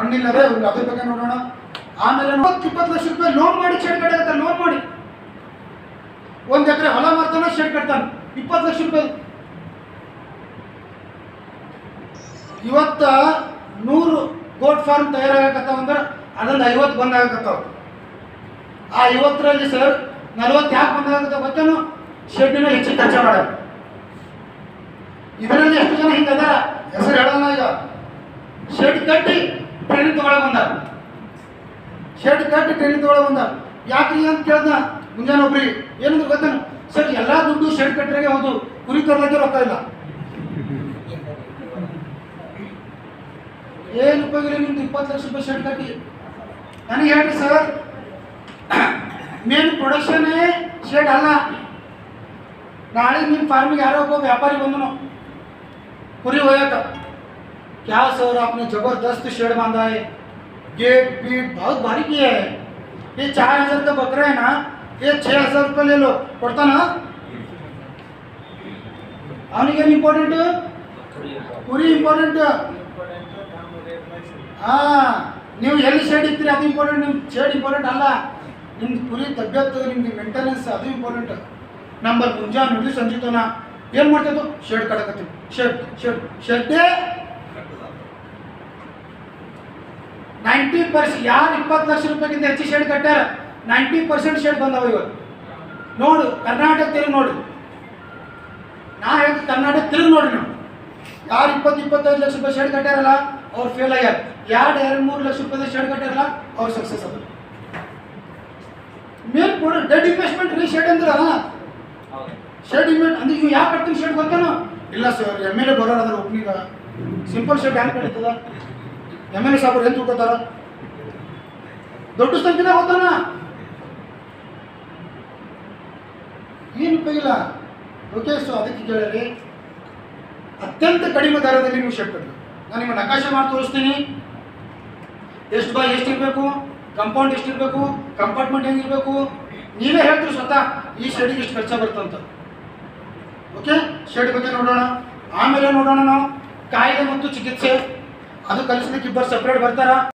ಮಣ್ಣಿಲ್ಲದೆ ಅದ್ರ ಬಗ್ಗೆ ನೋಡೋಣ. ಆಮೇಲೆ ಮೂವತ್ತು ಇಪ್ಪತ್ತು ಲಕ್ಷ ರೂಪಾಯಿ ಲೋನ್ ಮಾಡಿ ಶೆಡ್ ಕಟ್ಟಾಗತ್ತೆ ಲೋನ್ ಮಾಡಿ. ಒಂದು ಎಕರೆ ಹೊಲ ಮಾಡ್ತಾನೆ ಶೆಡ್ ಕಟ್ತಾನೆ ಇಪ್ಪತ್ತು ಲಕ್ಷ ರೂಪಾಯಿ. ಇವತ್ತ ನೂರು ಗೋಟ್ ಫಾರ್ಮ್ ತಯಾರಾಗತ್ತಾವ ಅಂದ್ರೆ ಅದೊಂದು ಐವತ್ತು ಬಂದಾಗತ್ತಾವ ಆ ಐವತ್ತರಲ್ಲಿ ಸರ್ ನಲ್ವತ್ತು ಯಾಕೆ ಬಂದಾಗತ್ತ ಗೊತ್ತೇನು? ಶೆಡ್ಡಿನ ಹೆಚ್ಚು ಖರ್ಚು ಮಾಡೋದು ಇದರಲ್ಲಿ ಎಷ್ಟು ಜನ ಹಿಂಗದ ಹೆಸರು ಹೇಳಲ್ಲ ಈಗ. ಶೆಡ್ ಕಟ್ಟಿ ಟ್ರೈನಿಂಗ್ ತೊಗೊಳಕ್ ಬಂದ. ಶರ್ಟ್ ಕಟ್ಟಿ ಟ್ರೈನಿಂಗ್ ತೊಗೊಳಕ್ ಬಂದ. ಯಾಕೆ ಅಂತ ಕೇಳ್ದ ಮುಂಜಾನೆ ಒಬ್ರಿ ಏನಂದ್ರೆ ಗೊತ್ತೇನು? ಸರ್ ಎಲ್ಲಾ ದುಡ್ಡು ಶರ್ಟ್ ಕಟ್ಟರಿಗೆ ಹೌದು. ಕುರಿ ತರ್ಲಕ್ಕೆ ರೊಕ್ಕ ಇಲ್ಲ. ಏನು ಉಪಯೋಗ ನಿಮ್ದು? ಇಪ್ಪತ್ತು ಲಕ್ಷ ರೂಪಾಯಿ ಶರ್ಟ್ ಕಟ್ಟಿ. ನನಗೆ ಹೇಳ್ರಿ ಸರ್ ಮೇನ್ ಪ್ರೊಡಕ್ಷನ್ ಶರ್ಟ್ ಅಲ್ಲ. ನಾಳೆ ನಿಮ್ಮ ಫಾರ್ಮಿಗೆ ಯಾರೋ ಒಬ್ಬ ವ್ಯಾಪಾರಿ ಬಂದನು. ಕುರಿ ಹೋಯಕ್ क्या सर आपने जबरदस्त शेड बांधा है गेट पीट बहुत भारी किया है ये चार हजार का बकरा है ना ये छह हजार रुपये ले लो पड़ता ना ಅವನಿಗೆ ಇಂಪಾರ್ಟೆಂಟ್ ಕುರಿ ಇಂಪಾರ್ಟೆಂಟ್ ಹಾ ನೀವು ಎಲ್ಲಿ ಶೇಡ್ ಇರ್ತೀರಿ ಅದು ಇಂಪಾರ್ಟೆಂಟ್ ನಿಮ್ಮ ಶೇಡ್ ಇಂಪಾರ್ಟೆಂಟ್ ಅಲ್ಲ ನಿಮ್ದು ಕುರಿ ತಗ್ಗತ್ತು ನಿಮ್ದು ಮೇಂಟೆನೆನ್ಸ್ ಅದು ಇಂಪಾರ್ಟೆಂಟ್ ನಂಬರ್ ಮುಂಜಾನೆ ನೋಡಿ ಸಂಜೆ ತನ ಏನು ಮಾಡ್ತಿದ್ದು shed ಕಡಕತ್ತೀವಿ shed shed ಶೆಡ್ಡೇ ninety percent ಯಾರು ಇಪ್ಪತ್ತು ಲಕ್ಷ ರೂಪಾಯಿಗಿಂತ ಹೆಚ್ಚು ಶೇಡ್ ಕಟ್ಟಾರ ನೈಂಟಿ ಪರ್ಸೆಂಟ್ ಶೇಡ್ ಬಂದವ ಇವತ್ತು. ನೋಡು, ಕರ್ನಾಟಕ ತಿರುಗಿ ನೋಡಿ. ನಾ ಹೇಳ್ತೀನಿ ಕರ್ನಾಟಕ ತಿರುಗಿ ನೋಡಿ ನಾವು ಯಾರು ಇಪ್ಪತ್ತು, ಇಪ್ಪತ್ತೈದು ಲಕ್ಷ ರೂಪಾಯಿ ಶೇಡ್ ಕಟ್ಟಾರಲ್ಲ ಅವ್ರು ಫೇಲ್ ಆಗ್ಯಾರ. ಎರಡು ಎರಡು ಮೂರು ಲಕ್ಷ ರೂಪಾಯಿ ಶೇಡ್ ಕಟ್ಟಾರಲ್ಲ ಅವ್ರು ಸಕ್ಸಸ್ ಅದ ಮೇಲ್ ಕೂಡ ಡೆಡ್ ಇನ್ವೆಸ್ಟ್ಮೆಂಟ್ ರೀ ಶೇಡ್ ಅಂದ್ರೆ. ಶೇಡ್ ಇನ್ವೆಸ್ಟ್ ಅಂದ್ರೆ ಇವು ಯಾಕೆ ಕಟ್ತೀನಿ ಶೇಡ್ ಗೊತ್ತೇನು? ಇಲ್ಲ ಸರ್ ಎಂ ಎಲ್ ಎ ಬರೋರು ಅದ್ರ ಒಪ್ಪಿಗೆ ಸಿಂಪಲ್ ಶೇಡ್ ಹ್ಯಾಂಗೆ ಕಳೀತದ ಎಂ ಎಲ್ ಎ ಸಾಬ್ರು ಹೆಂಗೆ ತಿಳ್ಕೊತಾರ? ದೊಡ್ಡ ಸಂಖ್ಯೆದಾಗ ಹೋಗ್ತಾನ. ಏನು ಉಪಯೋಗಿಲ್ಲ ಓಕೆ ಅದಕ್ಕೆ ಕೇಳಿರಿ ಅತ್ಯಂತ ಕಡಿಮೆ ದರದಲ್ಲಿ ನೀವು ಶೆಡ್ ನಾನು ನಿಮಗೆ ನಕಾಶೆ ಮಾಡಿ ತೋರಿಸ್ತೀನಿ. ಎಷ್ಟು ಬಾಯ್ ಎಷ್ಟು ಇರಬೇಕು? ಕಂಪೌಂಡ್ ಎಷ್ಟು ಇರಬೇಕು? ಕಂಪಾರ್ಟ್ಮೆಂಟ್ ಹೆಂಗಿರಬೇಕು ನೀವೇ ಹೇಳ್ತೀರಿ ಸ್ವತಃ ಈ ಶೆಡ್ಗೆ ಎಷ್ಟು ಖರ್ಚ ಬರ್ತಂತ ಓಕೆ ಶೆಡ್ ಬಗ್ಗೆ ನೋಡೋಣ. ಆಮೇಲೆ ನೋಡೋಣ ನಾವು. ಕಾಯಿಲೆ ಮತ್ತು ಚಿಕಿತ್ಸೆ. ಅದು ಕಲಿಸ್ಲಿಕ್ಕೆ ಇಬ್ಬರು ಸಪ್ರೇಟ್ ಬರ್ತಾರ?